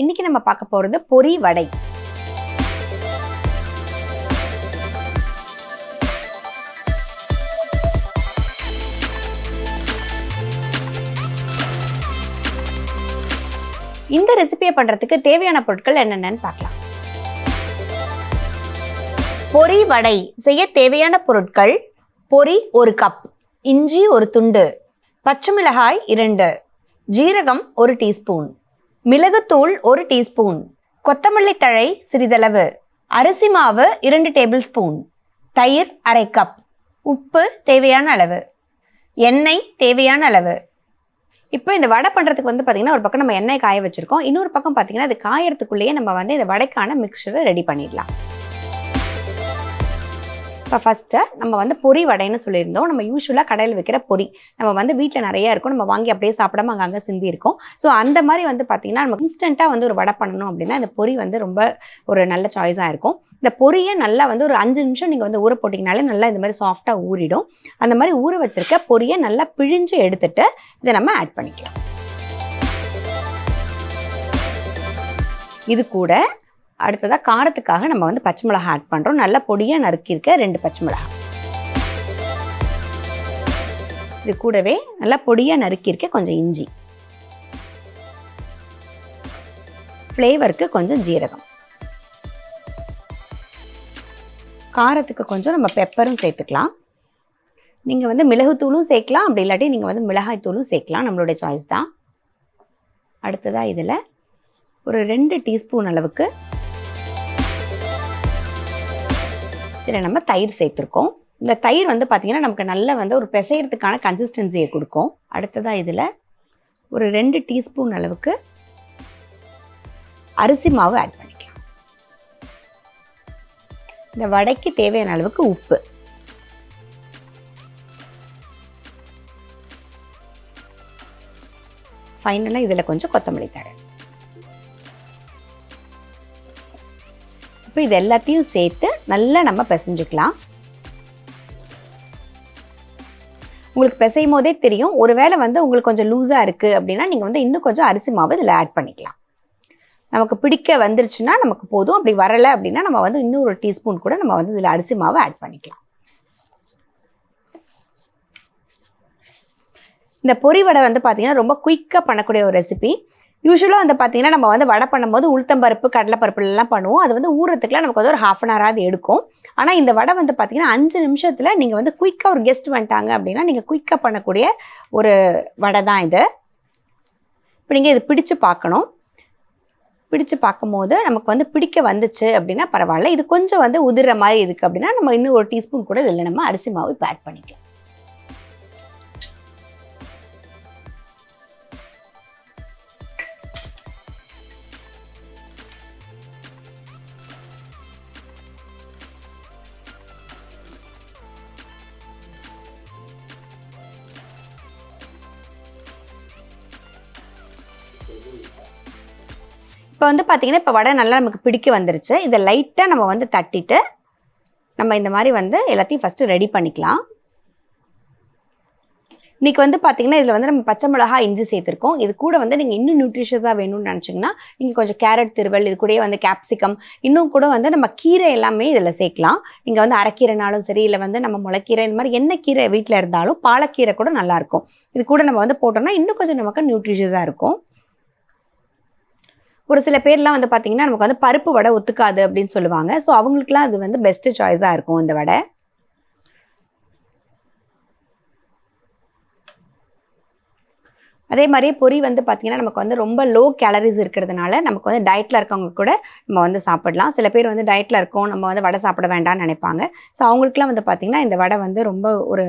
இன்னைக்கு நம்ம பார்க்க போறது பொரி வடை. இந்த ரெசிபியை பண்றதுக்கு தேவையான பொருட்கள் என்னென்னு பார்க்கலாம். பொரி வடை செய்ய தேவையான பொருட்கள் பொரி ஒரு கப் இஞ்சி ஒரு துண்டு பச்சை மிளகாய் இரண்டு ஜீரகம் ஒரு டீஸ்பூன் மிளகுத்தூள் ஒரு டீஸ்பூன். கொத்தமல்லி தழை சிறிதளவு. அரிசி மாவு இரண்டு டேபிள் ஸ்பூன் தயிர் அரை கப். உப்பு தேவையான அளவு. எண்ணெய் தேவையான அளவு. இப்போ இந்த வடை பண்ணுறதுக்கு வந்து பார்த்திங்கன்னா ஒரு பக்கம் நம்ம எண்ணெய் காய வச்சுருக்கோம். இன்னொரு பக்கம் பார்த்திங்கன்னா அது காயறதுக்குள்ளேயே நம்ம வந்து இந்த வடைக்கான மிக்சரை ரெடி பண்ணிடலாம். இப்போ ஃபஸ்ட்டு நம்ம வந்து பொரி வடைன்னு சொல்லியிருந்தோம். நம்ம யூஸ்வலாக கடையில் வைக்கிற பொரி நம்ம வந்து வீட்டில் நிறைய இருக்கும். நம்ம வாங்கி அப்படியே சாப்பிடாம அங்கங்கே சிந்தி இருக்கும். ஸோ அந்த மாதிரி வந்து பார்த்திங்கன்னா நம்ம இன்ஸ்டண்ட்டாக வந்து ஒரு வடை பண்ணணும் அப்படின்னா இந்த பொரி வந்து ரொம்ப ஒரு நல்ல சாய்ஸாக இருக்கும். இந்த பொரியை நல்லா வந்து ஒரு அஞ்சு நிமிஷம் நீங்கள் வந்து ஊற போட்டிங்கனாலே நல்லா இந்த மாதிரி சாஃப்டாக ஊறிடும். அந்த மாதிரி ஊற வச்சிருக்க பொரியை நல்லா பிழிஞ்சு எடுத்துட்டு இதை நம்ம ஆட் பண்ணிக்கலாம். இது கூட அடுத்ததாக காரத்துக்காக நம்ம வந்து பச்சை மிளகா ஆட் பண்ணுறோம் நல்லா பொடியாக நறுக்கியிருக்க ரெண்டு பச்சை மிளகா. இது கூடவே நல்லா பொடியாக நறுக்கியிருக்க கொஞ்சம் இஞ்சி. ஃப்ளேவருக்கு கொஞ்சம் ஜீரகம். காரத்துக்கு கொஞ்சம் நம்ம பெப்பரும் சேர்த்துக்கலாம். நீங்கள் வந்து மிளகுத்தூளும் சேர்க்கலாம். அப்படி இல்லாட்டி நீங்கள் வந்து மிளகாய் தூளும் சேர்க்கலாம். நம்மளுடைய சாய்ஸ் தான். அடுத்ததாக இதில் ஒரு ரெண்டு டீஸ்பூன் அளவுக்கு இதில் நம்ம தயிர் சேர்த்துருக்கோம். இந்த தயிர் வந்து பார்த்திங்கன்னா நமக்கு நல்ல வந்து ஒரு பிசையறதுக்கான கன்சிஸ்டன்சியை கொடுக்கும். அடுத்ததாக இதில் ஒரு ரெண்டு டீஸ்பூன் அளவுக்கு அரிசி மாவு ஆட் பண்ணிக்கலாம். இந்த வடைக்கு தேவையான அளவுக்கு உப்பு. ஃபைனலாக இதில் கொஞ்சம் கொத்தமல்லி தரேன் இப்போ இது எல்லாத்தையும் சேர்த்து நல்லா நம்ம பிசைஞ்சுக்கலாம். உங்களுக்கு பிசையும் போதே தெரியும். ஒருவேளை வந்து உங்களுக்கு கொஞ்சம் லூஸாக இருக்குது அப்படின்னா நீங்கள் வந்து இன்னும் கொஞ்சம் அரிசி மாவு இதில் ஆட் பண்ணிக்கலாம். நமக்கு பிடிக்க வந்துருச்சுன்னா நமக்கு போதும். அப்படி வரலை அப்படின்னா நம்ம வந்து இன்னும் ஒரு டீஸ்பூன் கூட நம்ம வந்து இதில் அரிசி மாவு ஆட் பண்ணிக்கலாம். இந்த பொறி வடை வந்து பார்த்தீங்கன்னா ரொம்ப குயிக்காக பண்ணக்கூடிய ஒரு ரெசிபி யூஸ்வலாக வந்து பார்த்திங்கன்னா நம்ம வந்து வடை பண்ணும்போது உளுத்தம்பருப்பு கடலைப்பருப்புலாம் பண்ணுவோம். அது வந்து ஊறத்துக்குலாம் நமக்கு வந்து ஒரு ஹாஃப் அன் ஹவராது எடுக்கும். ஆனால் இந்த வடை வந்து பார்த்திங்கன்னா அஞ்சு நிமிஷத்தில் நீங்கள் வந்து குயிக்காக ஒரு கெஸ்ட் வந்துட்டாங்க அப்படின்னா நீங்கள் குயிக்காக பண்ணக்கூடிய ஒரு வடை தான் இது. இப்போ நீங்கள் இது பிடிச்சு பார்க்கணும். பிடிச்சு பார்க்கும்போது நமக்கு வந்து பிடிக்க வந்துச்சு அப்படின்னா பரவாயில்ல. இது கொஞ்சம் வந்து உதிர மாதிரி இருக்குது அப்படின்னா நம்ம இன்னும் ஒரு டீஸ்பூன் கூட இதில் நம்ம அரிசி மாவு இப்போ ஆட் பண்ணிக்கலாம். இப்போ வந்து பார்த்திங்கன்னா இப்போ வடை நல்லா நமக்கு பிடிக்க வந்துருச்சு. இதை லைட்டாக நம்ம வந்து தட்டிட்டு நம்ம இந்த மாதிரி வந்து எல்லாத்தையும் ஃபஸ்ட்டு ரெடி பண்ணிக்கலாம். இன்றைக்கி வந்து பார்த்திங்கன்னா இதில் வந்து நம்ம பச்சை மிளகா இஞ்சி சேர்த்துருக்கோம். இது கூட வந்து நீங்கள் இன்னும் நியூட்ரிஷியஸாக வேணும்னு நினச்சிங்கன்னா நீங்கள் கொஞ்சம் கேரட் திருவல் இது கூடயே வந்து கேப்சிகம் இன்னும் கூட வந்து நம்ம கீரை எல்லாமே இதில் சேர்க்கலாம். நீங்கள் வந்து அரைக்கீரைனாலும் சரி இல்லை வந்து நம்ம முளைக்கீரை இந்த மாதிரி என்ன கீரை வீட்டில் இருந்தாலும் பாலக்கீரை கூட நல்லாயிருக்கும் இது கூட நம்ம வந்து போட்டோம்னா இன்னும் கொஞ்சம் நமக்கு நியூட்ரிஷியஸாக இருக்கும். ஒரு சில பேர்லாம் வந்து பார்த்தீங்கன்னா நமக்கு வந்து பருப்பு வடை ஒத்துக்காது அப்படின்னு சொல்லுவாங்க. ஸோ அவங்களுக்குலாம் அது வந்து பெஸ்ட்டு சாய்ஸாக இருக்கும் இந்த வடை. அதே மாதிரி பொரி வந்து பார்த்திங்கன்னா நமக்கு வந்து ரொம்ப லோ கேலரிஸ் இருக்கிறதுனால நமக்கு வந்து டயட்டில் இருக்கவங்க கூட நம்ம வந்து சாப்பிடலாம். சில பேர் வந்து டயட்டில் இருக்கோம் நம்ம வந்து வடை சாப்பிட வேண்டாம்னு நினைப்பாங்க. ஸோ அவங்களுக்குலாம் வந்து பார்த்திங்கன்னா இந்த வடை வந்து ரொம்ப ஒரு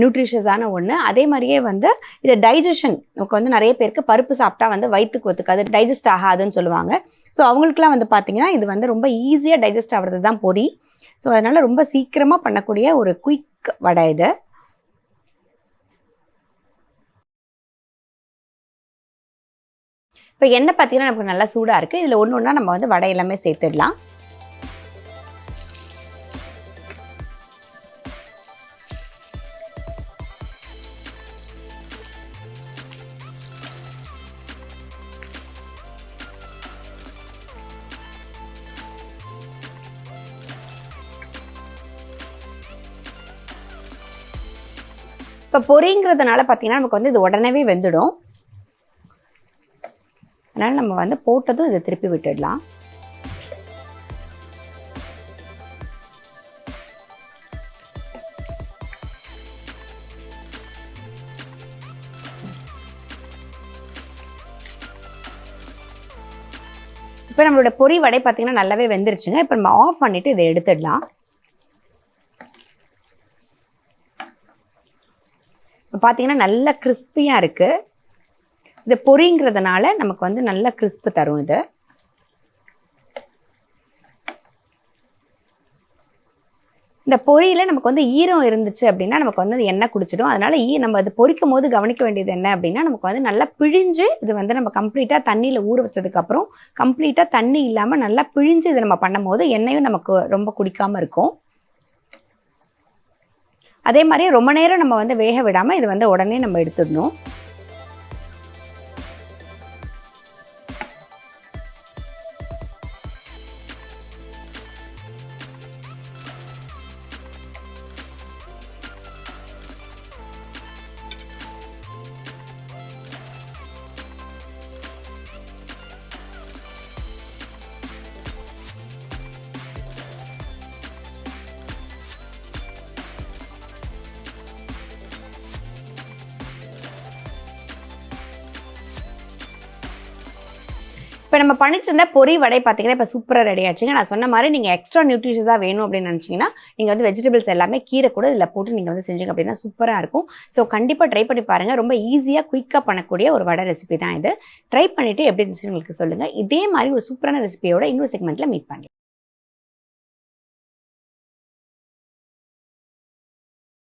நியூட்ரிஷியஸான ஒன்று அதே மாதிரியே வந்து இது டைஜஷன் நமக்கு வந்து நிறைய பேருக்கு பருப்பு சாப்பிட்டா வந்து வயிற்றுக்கு ஒத்துக்காது டைஜஸ்ட் ஆகாதுன்னு சொல்லுவாங்க. ஸோ அவங்களுக்குலாம் வந்து பார்த்திங்கன்னா இது வந்து ரொம்ப ஈஸியாக டைஜஸ்ட் ஆகிறது தான் பொரி ஸோ அதனால் ரொம்ப சீக்கிரமாக பண்ணக்கூடிய ஒரு குயிக் வடை இது. இப்போ எண்ணெய் பார்த்திங்கன்னா நமக்கு நல்லா சூடாக இருக்குது இதில் ஒன்று ஒன்றா நம்ம வந்து வடை எல்லாமே சேர்த்துடலாம். இப்போ பொரிங்கிறதுனால பார்த்தீங்கன்னா நமக்கு வந்து இது உடனே வெந்துடும். அதனால் நம்ம வந்து போட்டதும் இதை திருப்பி விட்டுடலாம். இப்போ நம்மளோட பொரி வடை பார்த்தீங்கன்னா நல்லாவே வெந்துருச்சுங்க. இப்போ நம்ம ஆஃப் பண்ணிட்டு இதை எடுத்துடலாம். இப்போ பார்த்தீங்கன்னா நல்ல கிறிஸ்பியாக இருக்குது இது பொரிங்கிறதுனால நமக்கு வந்து நல்ல கிறிஸ்பு தரும் இது. இந்த பொரியில் நமக்கு வந்து ஈரம் இருந்துச்சு அப்படின்னா நமக்கு வந்து அது எண்ணெய் குடிச்சிடும். அதனால ஈ நம்ம அது பொரிக்கும் போது கவனிக்க வேண்டியது என்ன அப்படின்னா நமக்கு வந்து நல்லா பிழிஞ்சு இது வந்து நம்ம கம்ப்ளீட்டாக தண்ணியில் ஊற வச்சதுக்கப்புறம் கம்ப்ளீட்டாக தண்ணி இல்லாமல் நல்லா பிழிஞ்சு இது நம்ம பண்ணும்போது எண்ணெயும் நமக்கு ரொம்ப குடிக்காமல் இருக்கும். அதே மாதிரி ரொம்ப நேரம் நம்ம வந்து வேக விடாமல் இது வந்து உடனே நம்ம எடுத்துடணும். இப்போ நம்ம பண்ணிட்டு இருந்த பொரி வடை பார்த்தீங்கன்னா இப்போ சூப்பராக ரெடி ஆச்சுங்க. நான் சொன்ன மாதிரி நீங்கள் எக்ஸ்ட்ரா நியூட்ரிஷியஸாக வேணும் அப்படின்னு நினச்சிங்கன்னா நீங்கள் வந்து வெஜிடபிள்ஸ் எல்லாமே கீரை கூட இதில் போட்டு நீங்கள் வந்து செஞ்சீங்க அப்படின்னா சூப்பராக இருக்கும். ஸோ கண்டிப்பாக ட்ரை பண்ணி பாருங்கள் ரொம்ப ஈஸியாக குயிக்காக பண்ணக்கூடிய ஒரு வடை ரெசிபி தான் இது. ட்ரை பண்ணிவிட்டு எப்படி இருந்துச்சுன்னு உங்களுக்கு சொல்லுங்கள் இதே மாதிரி ஒரு சூப்பரான ரெசிபியோட இன்னொரு செக்மெண்ட்டில் மீட் பண்ணலாம்